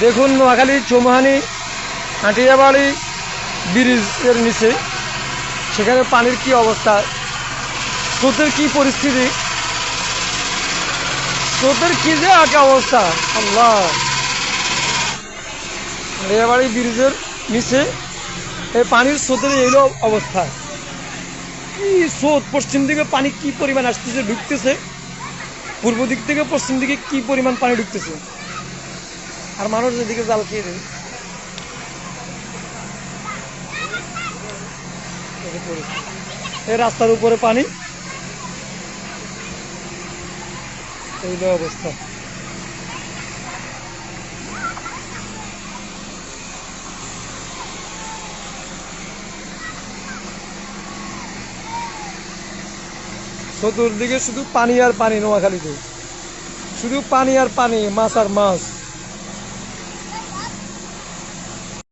দেখুন নোয়াখালী, চৌমাহানি, হাটিয়াবাড়ি ব্রিজের নিচে। সেখানে পানির কি অবস্থা? স্রোতের কি পরিস্থিতি? স্রোতের কি যে আগে অবস্থা? আল্লাহ! হাটিয়াবাড়ি ব্রিজের নিচে এই পানির স্রোতের এই অবস্থা। কি স্রোত? পশ্চিম দিকে পানি কি পরিমাণ আসতেছে, ঢুকতেছে? পূর্ব দিক থেকে পশ্চিম দিকে কি পরিমাণ পানি ঢুকতেছে? আর মানুষ এদিকে জাল খেয়ে দেবে এই রাস্তার উপরে পানি। অবস্থা। চতুর্দিকে শুধু পানি আর পানি নোয়াখালীতে। শুধু পানি আর পানি, মাছ আর মাছ।